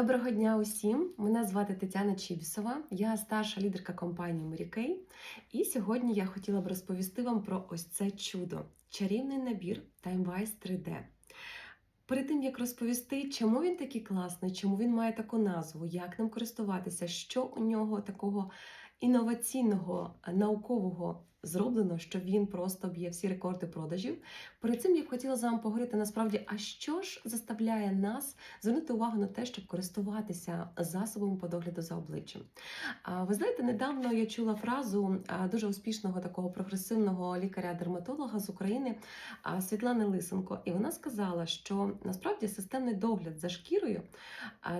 Доброго дня усім! Мене звати Тетяна Чібісова, я старша лідерка компанії Mary І сьогодні я хотіла б розповісти вам про ось це чудо чарівний набір TimeWise 3D. Перед тим як розповісти, чому він такий класний, чому він має таку назву, як ним користуватися, що у нього такого інноваційного, наукового зроблено, що він просто б'є всі рекорди продажів. Перед цим я б хотіла з вами поговорити насправді, а що ж заставляє нас звернути увагу на те, щоб користуватися засобами по догляду за обличчям. Ви знаєте, недавно я чула фразу дуже успішного такого прогресивного лікаря-дерматолога з України Світлани Лисенко, і вона сказала, що насправді системний догляд за шкірою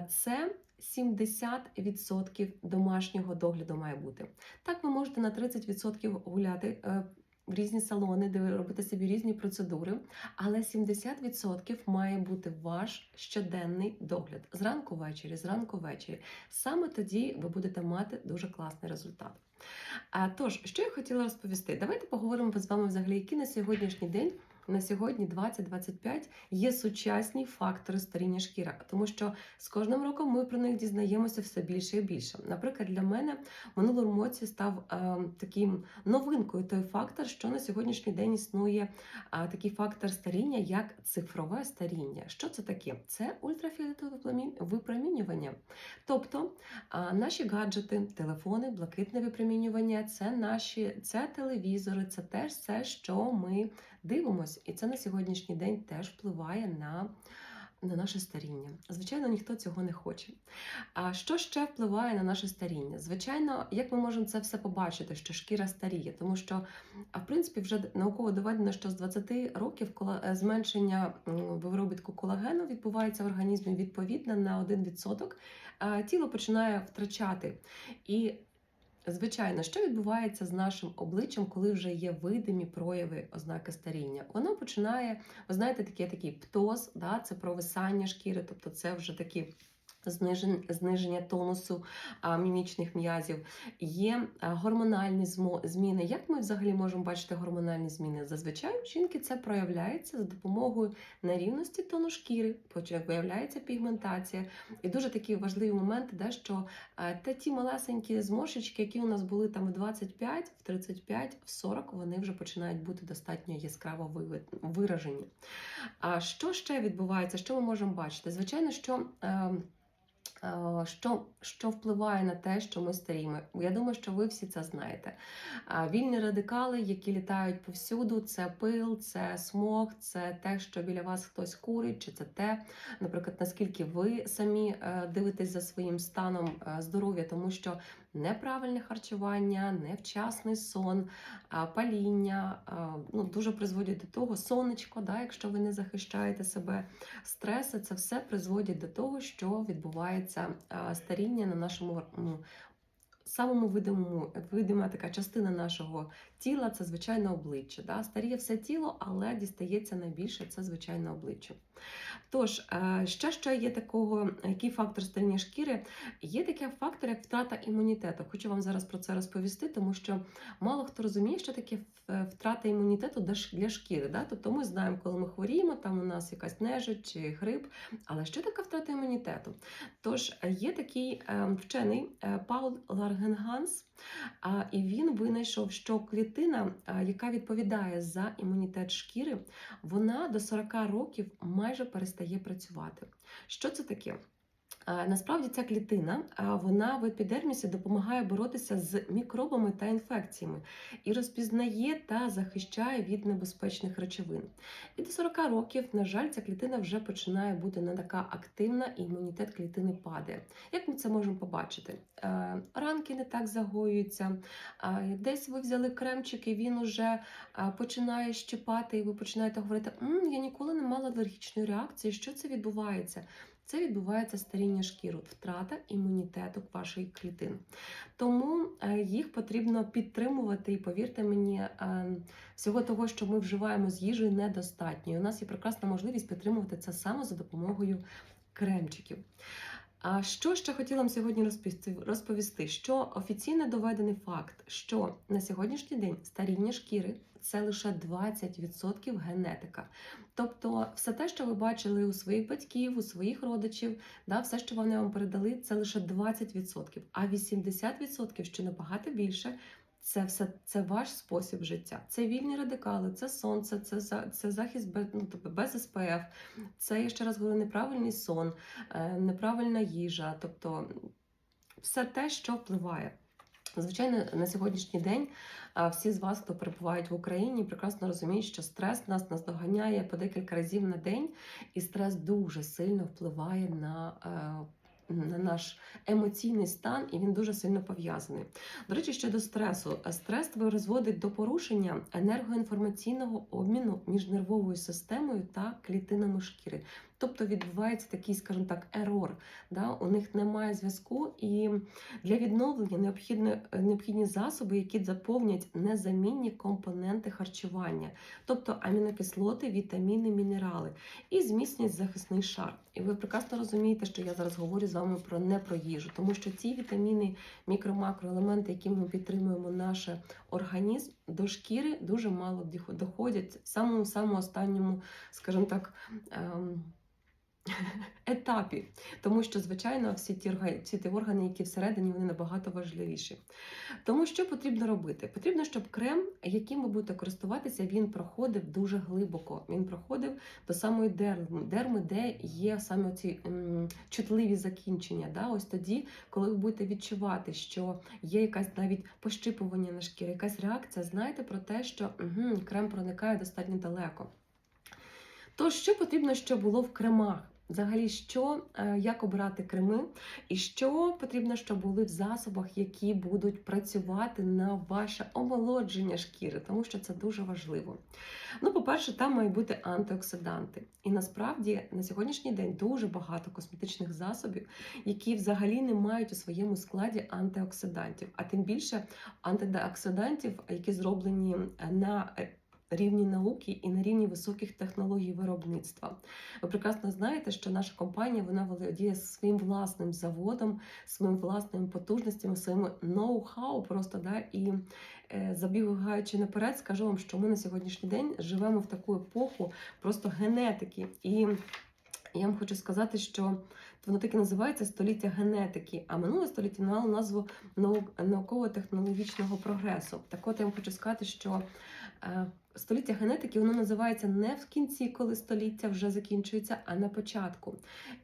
це 70% домашнього догляду має бути. Так, ви можете на 30% гуляти е, в різні салони, де ви робите собі різні процедури, але 70% має бути ваш щоденний догляд зранку ввечері, зранку ввечері. Саме тоді ви будете мати дуже класний результат. А тож, що я хотіла розповісти? Давайте поговоримо з вами взагалі, які на сьогоднішній день на сьогодні 2025 є сучасні фактори старіння шкіри, тому що з кожним роком ми про них дізнаємося все більше і більше. Наприклад, для мене в минулому році став е, таким новинкою той фактор, що на сьогоднішній день існує е, такий фактор старіння, як цифрове старіння. Що це таке? Це ультрафіолетове випромінювання. Тобто е, наші гаджети, телефони, блакитне випромінювання, це наші це телевізори, це теж все, що ми дивимося, і це на сьогоднішній день теж впливає на на наше старіння. Звичайно, ніхто цього не хоче. А що ще впливає на наше старіння? Звичайно, як ми можемо це все побачити, що шкіра старіє, тому що, в принципі, вже науково доведено, що з 20 років е, зменшення виробітку колагену відбувається в організмі відповідно на 1%, тіло починає втрачати. І Звичайно, що відбувається з нашим обличчям, коли вже є видимі прояви ознаки старіння? Воно починає, ви знаєте, такий такий птоз, да, це провисання шкіри, тобто це вже такі зниження тонусу мімічних м'язів, є гормональні зміни. Як ми взагалі можемо бачити гормональні зміни? Зазвичай у жінки це проявляється за допомогою нерівності тону шкіри, виявляється пігментація. І дуже такі важливі моменти, де що те ті малесенькі зморшечки, які у нас були там в 25, в 35, в 40, вони вже починають бути достатньо яскраво виражені. А що ще відбувається? Що ми можемо бачити? Звичайно, що. Е, що що впливає на те, що ми старіємо? Я думаю, що ви всі це знаєте. Вільні радикали, які літають повсюду, це пил, це смог, це те, що біля вас хтось курить, чи це те, наприклад, наскільки ви самі е, дивитесь за своїм станом е, здоров'я, тому що неправильне харчування, невчасний сон, паління ну, дуже призводять до того, сонечко, да, якщо ви не захищаєте себе, стреси, це все призводять до того, що відбувається старіння на нашому ну, самому видимому, видима така частина нашого тіла це звичайно обличчя. Да? Старіє все тіло, але дістається найбільше це звичайно обличчя. Тож, е, ще що є такого, який фактор старіння шкіри? Є такий фактор, як втрата імунітету. Хочу вам зараз про це розповісти, тому що мало хто розуміє, що таке втрата імунітету для шкіри. Да? Тобто ми знаємо, коли ми хворіємо, там у нас якась нежить чи грип. Але що таке втрата імунітету? Тож є такий е, вчений е, Паул Ларгенганс, і він винайшов, що клітина, яка відповідає за імунітет шкіри, вона до 40 років майже перестає працювати. Що це таке? Насправді ця клітина вона в епідермісі допомагає боротися з мікробами та інфекціями і розпізнає та захищає від небезпечних речовин. І до 40 років, на жаль, ця клітина вже починає бути не така активна, і імунітет клітини падає. Як ми це можемо побачити? Ранки не так загоюються, десь ви взяли кремчик, і він уже починає щипати, і ви починаєте говорити: М, я ніколи не мала алергічної реакції. Що це відбувається? Це відбувається старіння шкіру, втрата імунітету вашої клітин. Тому е, їх потрібно підтримувати, і повірте мені, е, всього того, що ми вживаємо з їжею, недостатньо. У нас є прекрасна можливість підтримувати це саме за допомогою кремчиків. А що ще хотіла вам сьогодні розповісти? Що офіційно доведений факт, що на сьогоднішній день старіння шкіри це лише 20% генетика. Тобто, все те, що ви бачили у своїх батьків, у своїх родичів, да, все, що вони вам передали, це лише 20%. А 80%, що набагато більше, це все це ваш спосіб життя. Це вільні радикали, це сонце, це це захист без, ну, тобто без СПФ, це я ще раз говорю, неправильний сон, е, неправильна їжа, тобто все те, що впливає. Звичайно, на сьогоднішній день всі з вас, хто перебувають в Україні, прекрасно розуміють, що стрес нас наздоганяє по декілька разів на день, і стрес дуже сильно впливає на. На наш емоційний стан, і він дуже сильно пов'язаний. До речі, щодо стресу, стрес призводить до порушення енергоінформаційного обміну між нервовою системою та клітинами шкіри. Тобто відбувається такий, скажімо так, ерор. Да? У них немає зв'язку, і для відновлення необхідні, необхідні засоби, які заповнять незамінні компоненти харчування, тобто амінокислоти, вітаміни, мінерали, і зміцнять захисний шар. І ви прекрасно розумієте, що я зараз говорю з вами про не про їжу, тому що ці вітаміни, мікро-макроелементи, якими ми підтримуємо наш організм, до шкіри дуже мало доходять в самому останньому, скажімо так. Ем, етапі, тому що, звичайно, всі ті всі ті органи, які всередині, вони набагато важливіші. Тому що потрібно робити? Потрібно, щоб крем, яким ви будете користуватися, він проходив дуже глибоко. Він проходив до самої дерми, дерми де є саме ці м, чутливі закінчення. Да? Ось тоді, коли ви будете відчувати, що є якась навіть пощипування на шкірі, якась реакція, знайте про те, що угу, крем проникає достатньо далеко. То що потрібно, щоб було в кремах? Взагалі, що е, як обирати креми, і що потрібно, щоб були в засобах, які будуть працювати на ваше омолодження шкіри, тому що це дуже важливо. Ну, по-перше, там мають бути антиоксиданти. І насправді на сьогоднішній день дуже багато косметичних засобів, які взагалі не мають у своєму складі антиоксидантів, а тим більше антиоксидантів, які зроблені на рівні науки і на рівні високих технологій виробництва. Ви прекрасно знаєте, що наша компанія вона володіє своїм власним заводом, своїм власними потужностями, своїм ноу-хау просто да і. Е, забігаючи наперед, скажу вам, що ми на сьогоднішній день живемо в таку епоху просто генетики. І я вам хочу сказати, що воно таки називається століття генетики, а минуле століття мало назву науково-технологічного прогресу. Так от я вам хочу сказати, що е, Століття генетики воно називається не в кінці, коли століття вже закінчується, а на початку.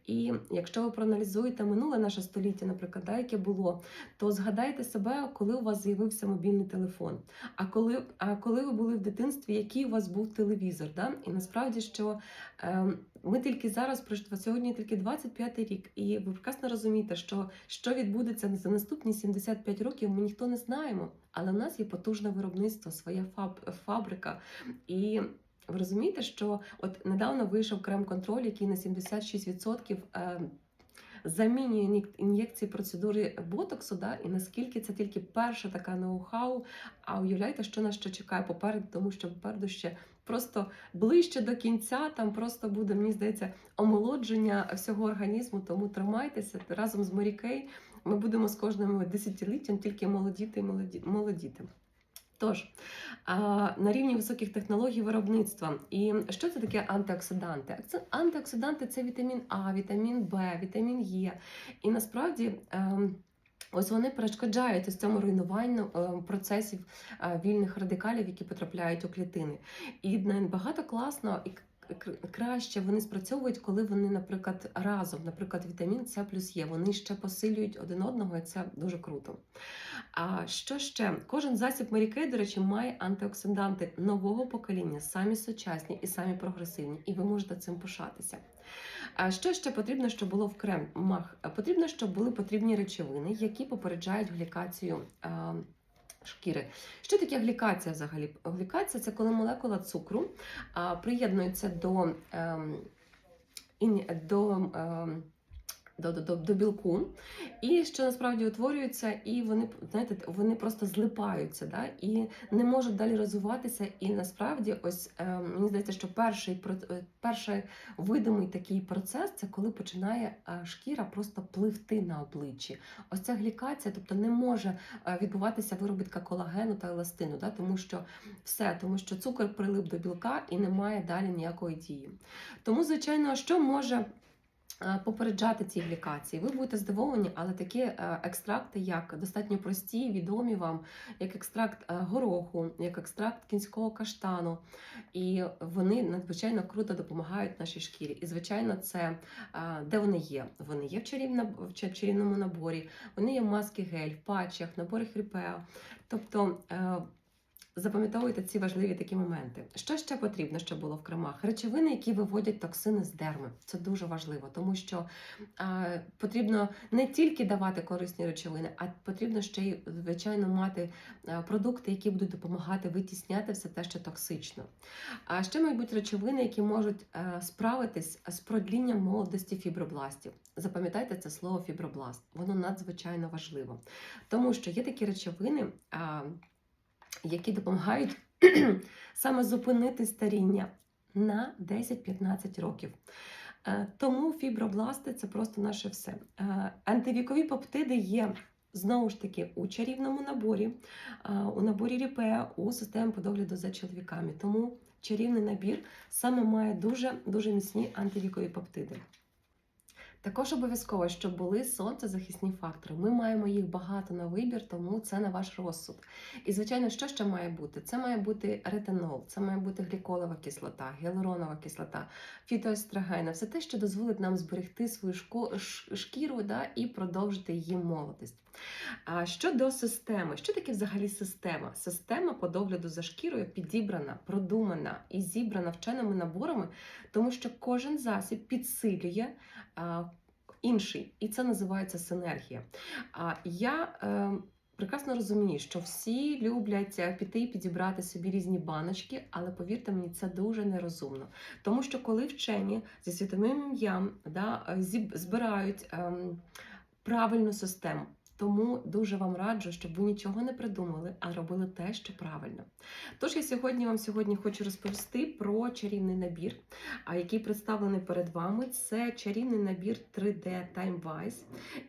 І якщо ви проаналізуєте минуле наше століття, наприклад, да, яке було, то згадайте себе, коли у вас з'явився мобільний телефон. А коли а коли ви були в дитинстві, який у вас був телевізор? Да? І насправді, що е, ми тільки зараз пройшли сьогодні, тільки 25-й рік, і ви прекрасно розумієте, що що відбудеться за наступні 75 років, ми ніхто не знаємо. Але в нас є потужне виробництво, своя фаб, фабрика. І ви розумієте, що от недавно вийшов крем-контроль, який на 76% е, замінює ін'єкції процедури ботоксу, да, і наскільки це тільки перша така ноу-хау. А уявляйте, що нас ще чекає попереду, тому що попереду ще просто ближче до кінця, там просто буде, мені здається, омолодження всього організму. Тому тримайтеся разом з Морікей. Ми будемо з кожним десятиліттям тільки молодіти і молодіти. Тож, на рівні високих технологій виробництва. І що це таке антиоксиданти? Антиоксиданти це вітамін А, вітамін Б, вітамін Е. І насправді. Ем, ось вони перешкоджають ось цьому руйнуванню ем, процесів е, вільних радикалів, які потрапляють у клітини. І багато класно краще вони спрацьовують, коли вони, наприклад, разом, наприклад, вітамін С плюс Є, вони ще посилюють один одного, і це дуже круто. А що ще? Кожен засіб Mary до речі, має антиоксиданти нового покоління, самі сучасні і самі прогресивні, і ви можете цим пишатися. А що ще потрібно, щоб було в кремах? Потрібно, щоб були потрібні речовини, які попереджають глікацію шкіри. Що таке глікація взагалі? Глікація це коли молекула цукру приєднується до ем, до ем, до, до, до білку, і що насправді утворюються, і вони знаєте, вони просто злипаються, да, і не можуть далі розвиватися. І насправді, ось е, мені здається, що перший е, перший видимий такий процес це коли починає е, шкіра просто пливти на обличчі. Ось ця глікація, тобто не може е, відбуватися виробітка колагену та еластину, да, тому що все, тому що цукор прилип до білка і немає далі ніякої дії. Тому, звичайно, що може попереджати ці глікації? Ви будете здивовані, але такі е, екстракти, як достатньо прості, відомі вам, як екстракт е, гороху, як екстракт кінського каштану, і вони надзвичайно круто допомагають нашій шкірі. І, звичайно, це е, де вони є? Вони є в, чарівному наборі, вони є в маски гель, в патчах, наборі хріпео. Тобто е, запам'ятовуйте ці важливі такі моменти. Що ще потрібно, щоб було в кремах? Речовини, які виводять токсини з дерми. Це дуже важливо, тому що е, потрібно не тільки давати корисні речовини, а потрібно ще й звичайно мати е, продукти, які будуть допомагати витісняти все те, що токсично. А ще мають бути речовини, які можуть е, справитись з продлінням молодості фібробластів. Запам'ятайте це слово фібробласт, воно надзвичайно важливо, тому що є такі речовини, а, які допомагають саме зупинити старіння на 10-15 років. Е, Тому фібробласти це просто наше все. Е, Антивікові пептиди є. Знову ж таки, у чарівному наборі, е, у наборі Ріпеа, у системі по догляду за чоловіками. Тому чарівний набір саме має дуже дуже міцні антивікові пептиди. Також обов'язково, щоб були сонцезахисні фактори. Ми маємо їх багато на вибір, тому це на ваш розсуд. І, звичайно, що ще має бути? Це має бути ретинол, це має бути гліколова кислота, гіалуронова кислота, фітоестрогени, все те, що дозволить нам зберегти свою шкіру да, і продовжити її молодість. А щодо системи, що таке взагалі система? Система по догляду за шкірою підібрана, продумана і зібрана вченими наборами, тому що кожен засіб підсилює інший, і це називається синергія. А я е, прекрасно розумію, що всі люблять е, піти і підібрати собі різні баночки, але повірте мені, це дуже нерозумно. Тому що коли вчені зі світовим ім'ям да, е, збирають ем, правильну систему. Тому дуже вам раджу, щоб ви нічого не придумали, а робили те, що правильно. Тож я сьогодні вам сьогодні хочу розповісти про чарівний набір, який представлений перед вами. Це чарівний набір 3D TimeWise,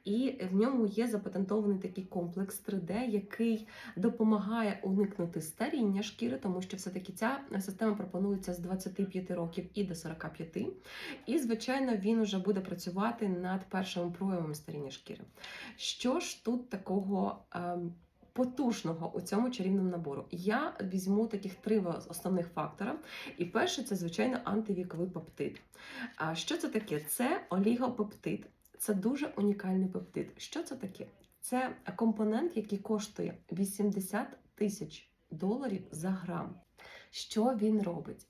і в ньому є запатентований такий комплекс 3D, який допомагає уникнути старіння шкіри, тому що все-таки ця система пропонується з 25 років і до 45. І, звичайно, він вже буде працювати над першим проявом старіння шкіри. Що ж тут такого? ем, Потужного у цьому чарівному набору. Я візьму таких три основних фактора. І перше це, звичайно, антивіковий пептид. А що це таке? Це олігопептид. Це дуже унікальний пептид. Що це таке? Це компонент, який коштує 80 тисяч доларів за грам. Що він робить?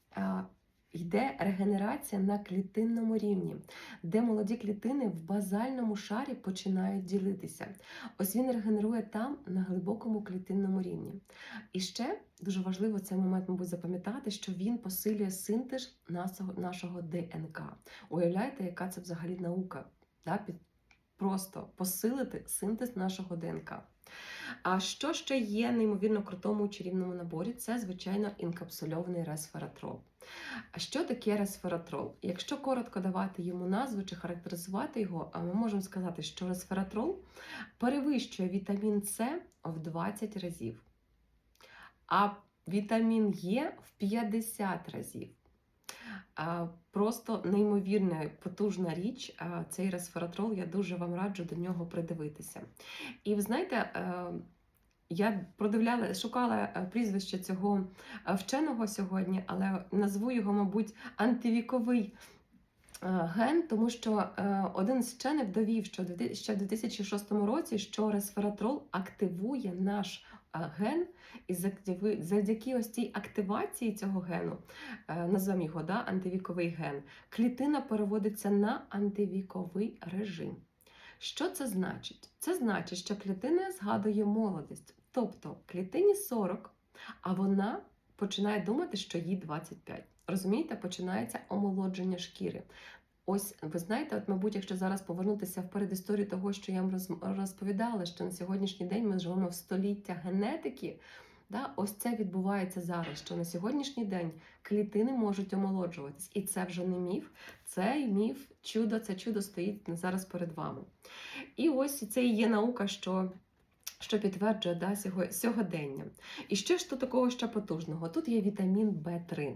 Йде регенерація на клітинному рівні, де молоді клітини в базальному шарі починають ділитися. Ось він регенерує там на глибокому клітинному рівні. І ще дуже важливо цей момент, мабуть, запам'ятати, що він посилює синтез нашого, ДНК. Уявляєте, яка це взагалі наука? Під, просто посилити синтез нашого ДНК. А що ще є неймовірно крутому чарівному наборі? Це, звичайно, інкапсульований ресвератрол. А що таке ресвератрол? Якщо коротко давати йому назву чи характеризувати його, ми можемо сказати, що ресвератрол перевищує вітамін С в 20 разів, а вітамін Е в 50 разів. Просто неймовірна потужна річ. Цей ресвератрол, я дуже вам раджу до нього придивитися. І ви знаєте, е, я продивляла, шукала е, прізвище цього е, вченого сьогодні, але назву його, мабуть, антивіковий ген, тому що один з вчених довів, що ще в 2006 році, що ресвератрол активує наш ген, і завдяки- ось цій активації цього гену, е, назвемо його да, антивіковий ген, клітина переводиться на антивіковий режим. Що це значить? Це значить, що клітина згадує молодість. Тобто клітині 40, а вона починає думати, що їй 25. Розумієте, починається омолодження шкіри. Ось ви знаєте, от, мабуть, якщо зараз повернутися в передісторію того, що я вам роз- розповідала, що на сьогоднішній день ми живемо в століття генетики. Да, ось це відбувається зараз. Що на сьогоднішній день клітини можуть омолоджуватись, і це вже не міф, цей міф, чудо, це чудо стоїть зараз перед вами. І ось це і є наука, що. Що підтверджує да, сьогодення. І що ж тут такого ще потужного? Тут є вітамін В3.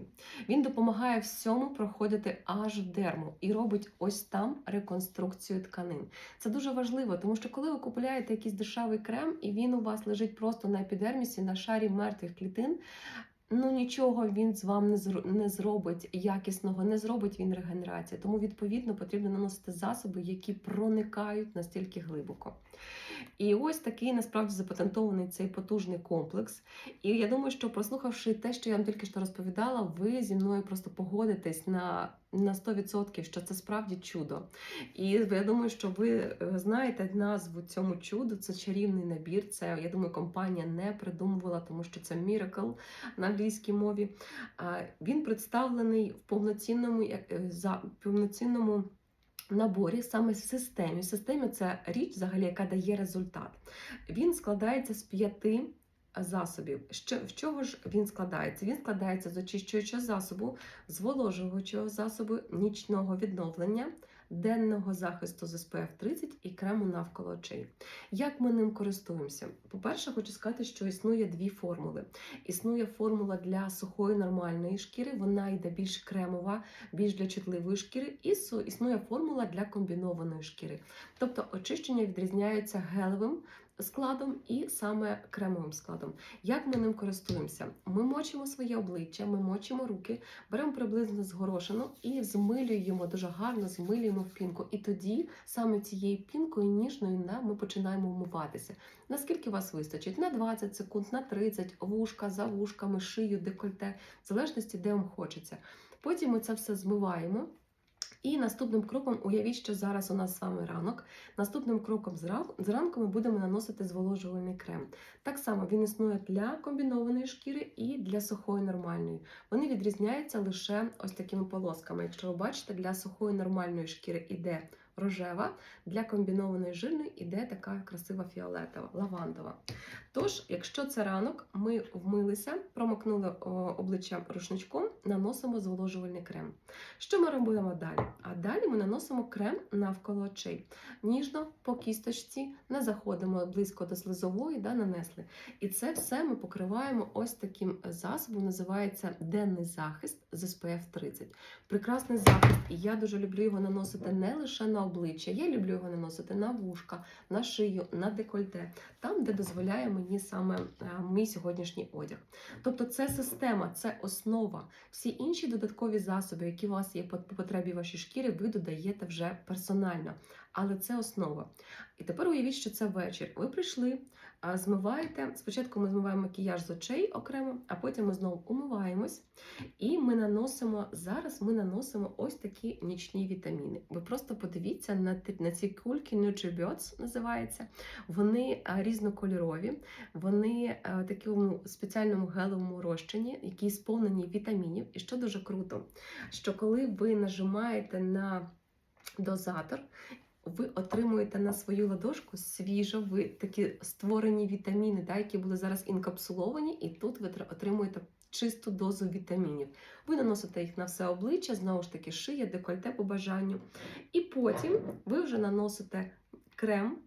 Він допомагає всьому проходити аж в дерму і робить ось там реконструкцію тканин. Це дуже важливо, тому що коли ви купуєте якийсь дешевий крем, і він у вас лежить просто на епідермісі, на шарі мертвих клітин. Ну нічого він з вами не не зробить якісного, не зробить він регенерації. Тому відповідно потрібно наносити засоби, які проникають настільки глибоко. І ось такий насправді запатентований цей потужний комплекс. І я думаю, що прослухавши те, що я вам тільки що розповідала, ви зі мною просто погодитесь на, на 100%, що це справді чудо. І я думаю, що ви е, знаєте назву цьому чуду. Це чарівний набір. Це я думаю, компанія не придумувала, тому що це Miracle на англійській мові. Він представлений в повноцінному е, повноцінному. Наборі саме в системі. В системі це річ, взагалі, яка дає результат. Він складається з п'яти засобів. Що, в чого ж він складається? Він складається з очищуючого засобу, зволожуючого засобу, нічного відновлення, денного захисту з SPF 30 і крему навколо очей. Як ми ним користуємося? По-перше, хочу сказати, що існує дві формули. Існує формула для сухої нормальної шкіри, вона йде більш кремова, більш для чутливої шкіри, і існує формула для комбінованої шкіри. Тобто очищення відрізняється гелевим складом і саме кремовим складом. Як ми ним користуємося? Ми мочимо своє обличчя, ми мочимо руки, беремо приблизно з горошину і змилюємо дуже гарно, змилюємо в пінку. І тоді саме цією пінкою ніжною да, ми починаємо вмиватися. Наскільки вас вистачить? На 20 секунд, на 30, вушка за вушками, шию, декольте, в залежності, де вам хочеться. Потім ми це все змиваємо. І наступним кроком, уявіть, що зараз у нас саме ранок. Наступним кроком зранку ми будемо наносити зволожувальний крем. Так само він існує для комбінованої шкіри і для сухої нормальної. Вони відрізняються лише ось такими полосками. Якщо ви бачите, для сухої нормальної шкіри іде рожева, для комбінованої жирної іде така красива фіолетова, лавандова. Тож, якщо це ранок, ми вмилися, промокнули обличчя рушничком, наносимо зволожувальний крем. Що ми робимо далі? А далі ми наносимо крем навколо очей. Ніжно по кісточці, не заходимо близько до слизової, да, нанесли. І це все ми покриваємо ось таким засобом, називається денний захист з SPF 30. Прекрасний захист, і я дуже люблю його наносити не лише на обличчя, я люблю його наносити на вушка, на шию, на декольте, там, де дозволяє мені саме е, мій сьогоднішній одяг. Тобто це система, це основа. Всі інші додаткові засоби, які у вас є по потребі вашій шкіри, ви додаєте вже персонально. Але це основа. І тепер уявіть, що це вечір. Ви прийшли, змиваєте. Спочатку ми змиваємо макіяж з очей окремо, а потім ми знову умиваємось. І ми наносимо зараз. Ми наносимо ось такі нічні вітаміни. Ви просто подивіться на на ці кульки NutriBiots називається. Вони різнокольорові, вони в такому спеціальному гелевому розчині, які сповнені вітамінів. І що дуже круто, що коли ви нажимаєте на дозатор. Ви отримуєте на свою ладошку свіжо ви такі створені вітаміни, да, які були зараз інкапсуловані, і тут ви отримуєте чисту дозу вітамінів. Ви наносите їх на все обличчя, знову ж таки, шия, декольте по бажанню. І потім ви вже наносите крем,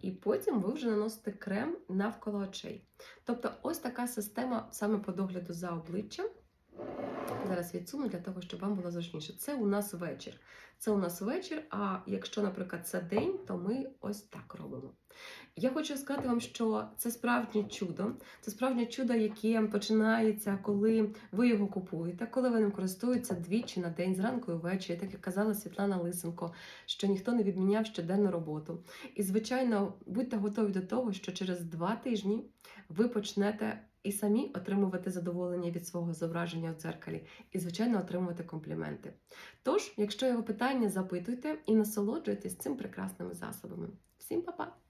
і потім ви вже наносите крем навколо очей. Тобто, ось така система саме по догляду за обличчям. Зараз відсуну для того, щоб вам було зручніше. Це у нас вечір. Це у нас вечір. А якщо, наприклад, це день, то ми ось так робимо. Я хочу сказати вам, що це справжнє чудо. Це справжнє чудо, яке починається, коли ви його купуєте, коли ви ним користуєтеся двічі на день, зранку і ввечері, так як казала Світлана Лисенко, що ніхто не відміняв щоденну роботу. І, звичайно, будьте готові до того, що через два тижні ви почнете і самі отримувати задоволення від свого зображення в дзеркалі, і, звичайно, отримувати компліменти. Тож, якщо є питання, запитуйте і насолоджуйтесь цим прекрасними засобами. Всім па-па!